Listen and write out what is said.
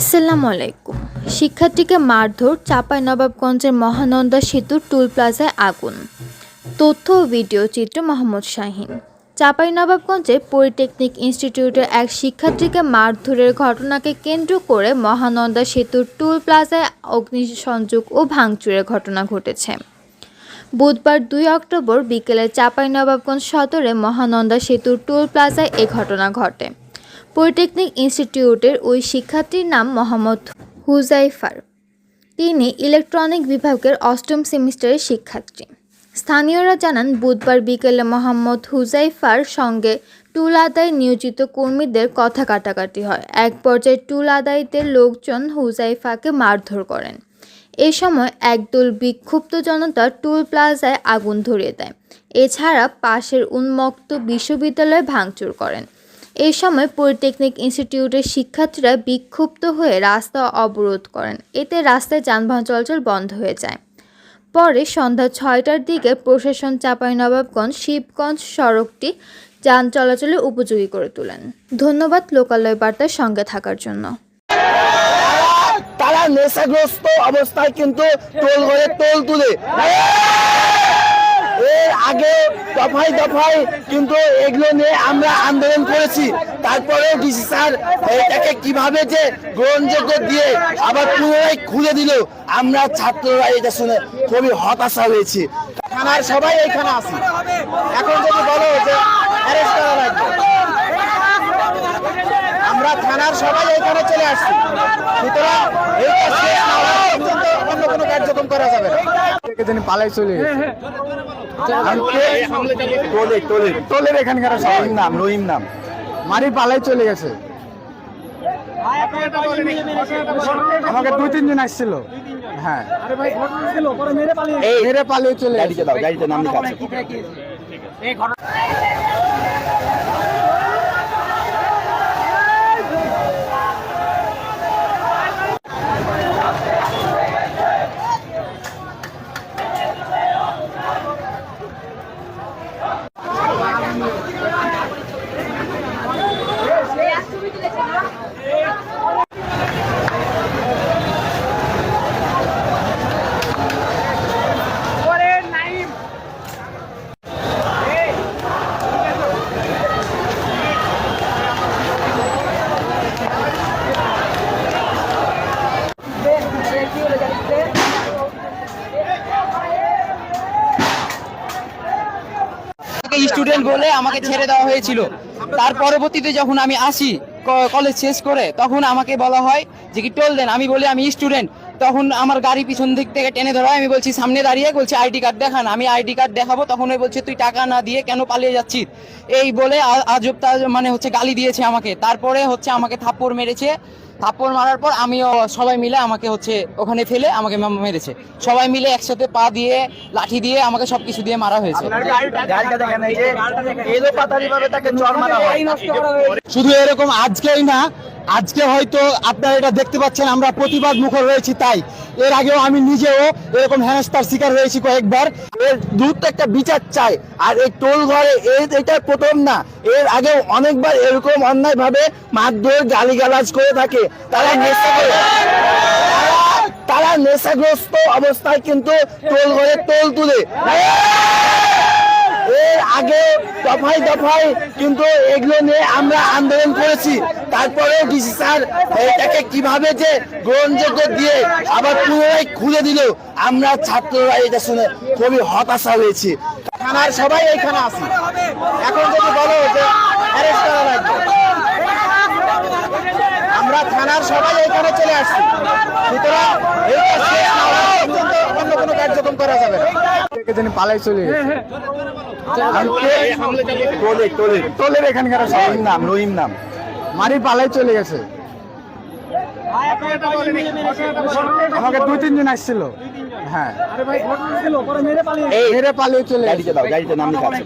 আসসালামু আলাইকুম। শিক্ষার্থীকে মারধর চাঁপাইনবাবগঞ্জের মহানন্দা সেতু টুল প্লাজায় আগুন। তথ্য ও ভিডিও চিত্র মোহাম্মদ শাহিন। চাঁপাইনবাবগঞ্জে পলিটেকনিক ইনস্টিটিউটের এক শিক্ষার্থীকে মারধরের ঘটনাকে কেন্দ্র করে মহানন্দা সেতুর টুল প্লাজায় অগ্নিসংযোগ ও ভাঙচুরের ঘটনা ঘটেছে। বুধবার দুই অক্টোবর বিকেলে চাঁপাইনবাবগঞ্জ সদরে মহানন্দা সেতুর টুল প্লাজায় এ ঘটনা ঘটে। পলিটেকনিক ইনস্টিটিউটের ওই শিক্ষার্থীর নাম মোহাম্মদ হুজাইফার। তিনি ইলেকট্রনিক বিভাগের অষ্টম সেমিস্টারের শিক্ষার্থী। স্থানীয়রা জানান, বুধবার বিকেলে মোহাম্মদ হুজাইফার সঙ্গে টুল আদায় নিয়োজিত কর্মীদের কথা কাটাকাটি হয়। এক পর্যায়ে টুল আদায়ীদের লোকজন হুজাইফাকে মারধর করেন। এ সময় একদল বিক্ষুব্ধ জনতা টুল প্লাজায় আগুন ধরিয়ে দেয়। এছাড়া পাশের উন্মুক্ত বিশ্ববিদ্যালয় ভাঙচুর করেন। এই সময় পলিটেকনিক ইনস্টিটিউটের শিক্ষার্থীরা বিক্ষুব্ধ হয়ে রাস্তা অবরোধ করেন। এতে রাস্তায় যানবাহন চলাচল বন্ধ হয়ে যায়। পরে সন্ধ্যা ছয়টার দিকে প্রশাসন চাঁপাইনবাবগঞ্জ শিবগঞ্জ সড়কটি যান চলাচলের উপযোগী করে তোলেন। ধন্যবাদ লোকালয় বার্তার সঙ্গে থাকার জন্য। তারা নেশাগ্রস্ত অবস্থায় কিন্তু টোল করে টোল তুলে। এর আগে দফায় দফায় কিন্তু এগুলো নিয়ে আমরা আন্দোলন করেছি। তারপরে ডিসি স্যার এটাকে কীভাবে যে গ্রহণযোগ্য দিয়ে আবার পুনরায় খুলে দিল আমরা ছাত্ররা এটা শুনে খুবই হতাশা হয়েছি। থানার সবাই এইখানে আছি। এখন যদি বলো যে অ্যারেস্ট করা লাগবে। আমরা থানার সবাই এখানে চলে আসছি। সুতরাং এই কাজ শেষ না অন্য কোনো কার্যক্রম করা যাবে না। তিনি পালাই চলে গেছে। টোলের এখানকার রহিম নাম রহিম নাম। মারি পালাই চলে গেছে। আমাকে দুই তিনজন আসছিল। হ্যাঁ। এই মেরে পালিয়ে চলে গেছে। গাড়িতে দাও গাড়িতে নাম লেখা আছে। স্টুডেন্ট বলে আমাকে ছেড়ে দেওয়া হয়েছিল। তার পরবর্তীতে যখন আমি আসি কলেজ শেষ করে, তখন আমাকে বলা হয় যে কি টোল দেন, আমি বলি আমি স্টুডেন্ট তখন আমার গাড়ি পিছন দিক থেকে টেনে ধরা আমি বলছি, সামনে দাঁড়িয়ে, বলছি, আইডি কার্ড দেখান, আমি আইডি কার্ড দেখাবো। তখন ওই বলছে, তুই টাকা না দিয়ে কেন পালিয়ে যাচ্ছিস? এই বলে আজব মানে হচ্ছে গালি দিয়েছে আমাকে। তারপরে হচ্ছে আমাকে থাপ্পড় মেরেছে। থাপ্পড় মারার পর আমিও সবাই মিলে আমাকে হচ্ছে ওখানে ফেলে আমাকে মেরেছে। সবাই মিলে একসাথে পা দিয়ে লাঠি দিয়ে আমাকে সবকিছু দিয়ে মারা হয়েছে। হয়। শুধু এরকম আজকেই না আজকে হয়তো আপনারা এটা দেখতে পাচ্ছেন, আমরা প্রতিবাদ মুখর রয়েছি তাই। এর আগেও আমি নিজেও এরকম হেনস্থার শিকার হয়েছি কয়েকবার। এর দ্রুত একটা বিচার চাই, আর এই টোল ঘরে এটা প্রথম না, এর আগেও অনেকবার এরকম অন্যায় ভাবে মারধর, গালিগালাজ করে থাকে। তারা তারা নেশাগ্রস্ত অবস্থায় কিন্তু টোল ঘরে টোল তুলে। এর আগে দফায় দফায় কিন্তু এগুলো নিয়ে আমরা আন্দোলন করেছি। তারপরে ডিসি স্যার এটাকে কীভাবে যে গ্রহণযোগ্য দিয়ে আবার পুনরায় খুলে দিল আমরা ছাত্ররা এটা শুনে খুবই হতাশা হয়েছি। থানার সবাই এখানে আছি। এখন যদি বলো যে অ্যারেস্ট করা লাগবে। আমরা থানার সবাই এখানে চলে আসছি। সুতরাং এই শেষ না অন্য কোনো কার্যক্রম করা যাবে না। তিনি পালাই চলে গেছে। টোলে টোলে টোলের এখানকার রহিম নাম রহিম নাম। মারি পালাই চলে গেছে। আমাকে দুই তিনজন আসছিল। হ্যাঁ। এই মেরে পালিয়ে চলে গাড়িতে দাও গাড়িতে নাম লেখা আছে।